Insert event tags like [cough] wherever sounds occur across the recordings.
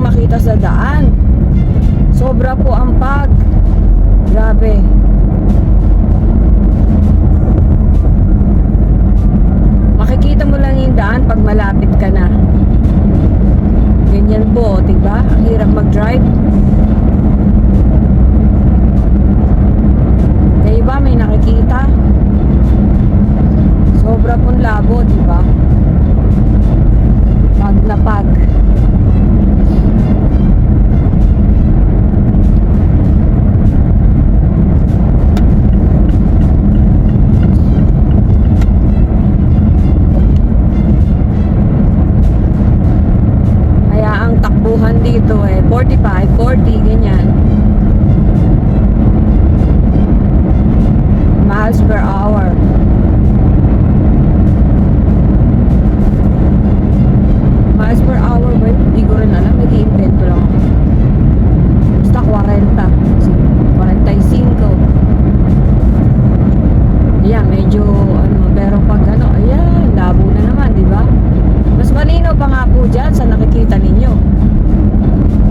makikita sa daan. Sobra po ang pag. Grabe. Makikita mo lang yung daan pag malapit ka na. Ganyan po, diba? Ang hirap mag-drive. Kayo ba may nakikita? Sobra pong labo, diba? Pag na pag. Takbuhan dito eh 45, 40, ganyan. Miles per hour. Miles per hour ba? yun? Hindi ko rin alam. Nag-iimbento lang ako. Basta 40. 45. Ayan, medyo ano, pero pag ano, ayan, labo na naman, di ba? Mas malino pa nga po dyan sa nakikita ninyo.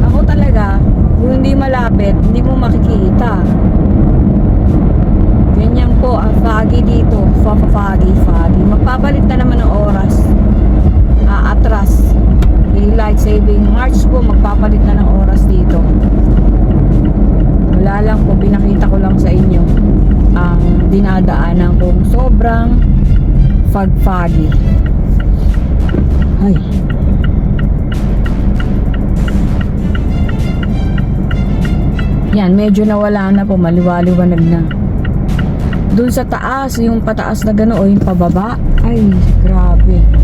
Ako talaga, kung hindi malapit, hindi mo makikita. Ganyan po, ang foggy dito. Fa-foggy, foggy. Magpapalit na naman ng oras. Ah, atras. Daylight march po, magpapalit na ng oras dito. Wala lang po, pinakita ko lang sa inyo ang dinadaanan kong sobrang fag-foggy. Ay. Yan, medyo nawala na po, maliwaliwanag na. Doon sa taas, yung pataas na gano'n o yung pababa, ay, grabe.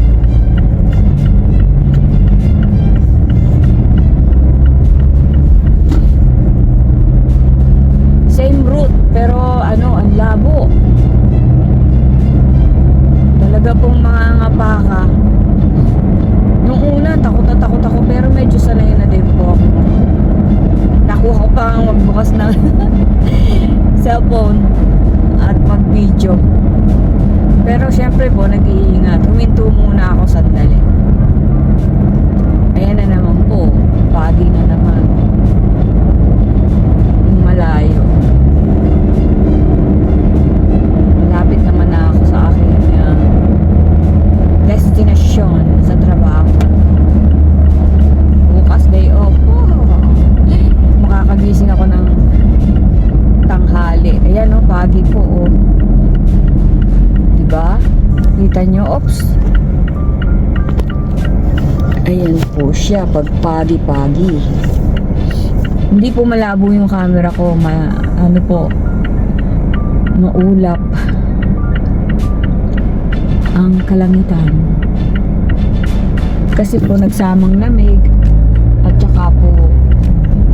Cellphone at mag-video. Pero syempre po, nag-iingat. Huminto muna ako sandali. Kita nyo, ops. Ayan po siya, pag pagi-pagi. Hindi po malabo yung camera ko, ma, ano po, maulap ang kalangitan. Kasi po nagsamang lamig at saka po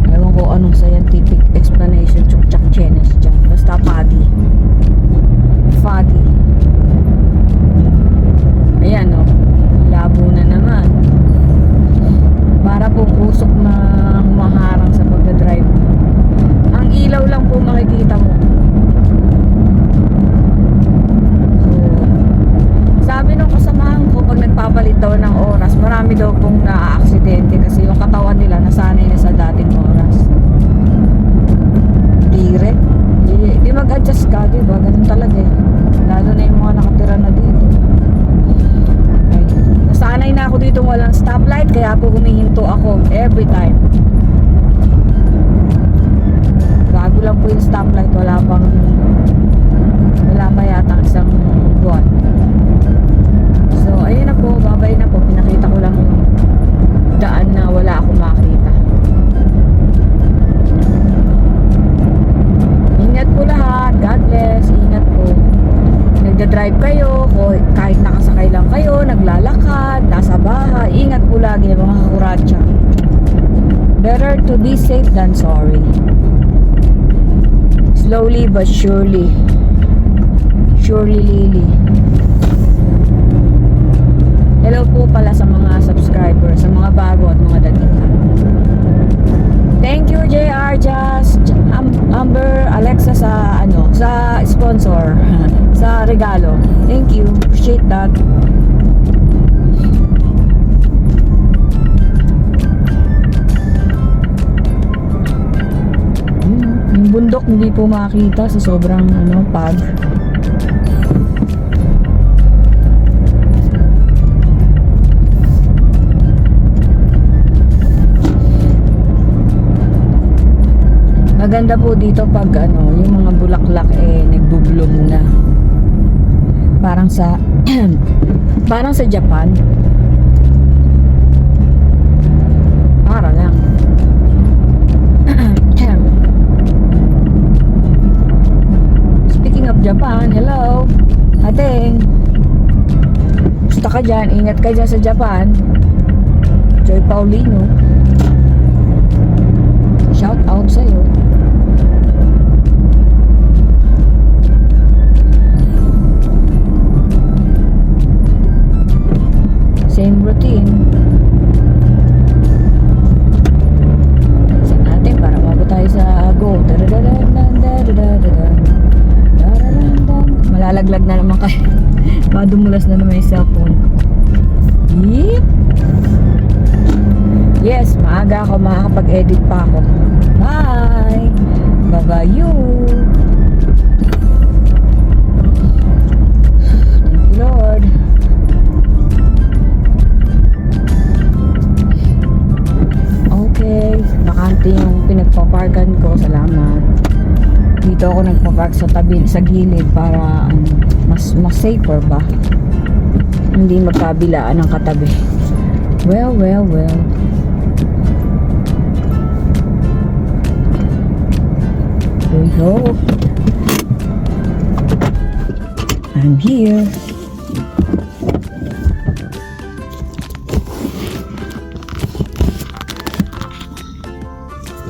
ewan ko anong scientific explanation tsuk tsak chenes dyan. Basta foggy. Foggy. Ayan o. Labo na naman. Para pong usok na humaharang sa pagdadrive. Ang ilaw lang po makikita mo. So, sabi nung kasamahan ko, pag nagpapalit daw ng oras, marami daw pong na-aksidente kasi yung katawan nila nasanay na sa dating oras. Dire. Di, di mag-adjust ka, di ba? Ganun talaga eh. Lalo na yung mga nakatira na dito. Ay, nasanay na ako dito walang stoplight, kaya po humihinto ako every time. Bago lang po yung stoplight, wala pang wala pa yata isang buwan. So, ayun na po, babay na po. Pinakita kakuratsa. Better to be safe than sorry. Slowly but surely. Surely Lily. Hello po pala sa mga subscribers, sa mga bago at mga dating. Thank you JR Just Am- Amber Alexa sa ano sa sponsor [laughs] sa regalo. Thank you. Appreciate that. Hindi po makita sa sobrang ano, pag. Maganda po dito pag ano, yung mga bulaklak eh nagbubloom na. Parang sa [clears throat] parang sa Japan. dyan. Ingat kayo dyan sa Japan. Joy Paulino. Shout out sa'yo. Same routine. Sa natin para mabot tayo sa go. Malalaglag na naman kayo. [laughs] Padumulas na naman yung cellphone. Yeep. Yes, maaga ako makakapag-edit pa ako. Bye! Bye-bye you! Lord. Okay, bakante yung pinagpaparkan ko. Salamat. Dito ako nagpapark sa tabi, sa gilid para ano, mas, mas safer ba? Hindi magkabilaan ng katabi. Well, well, well. Here we go. I'm here.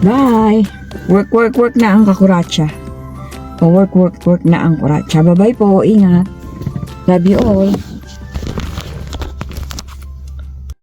Bye! Work, work, work na ang kakuracha. O work, work, work na ang kuracha. Bye-bye po. Ingat. Love you all.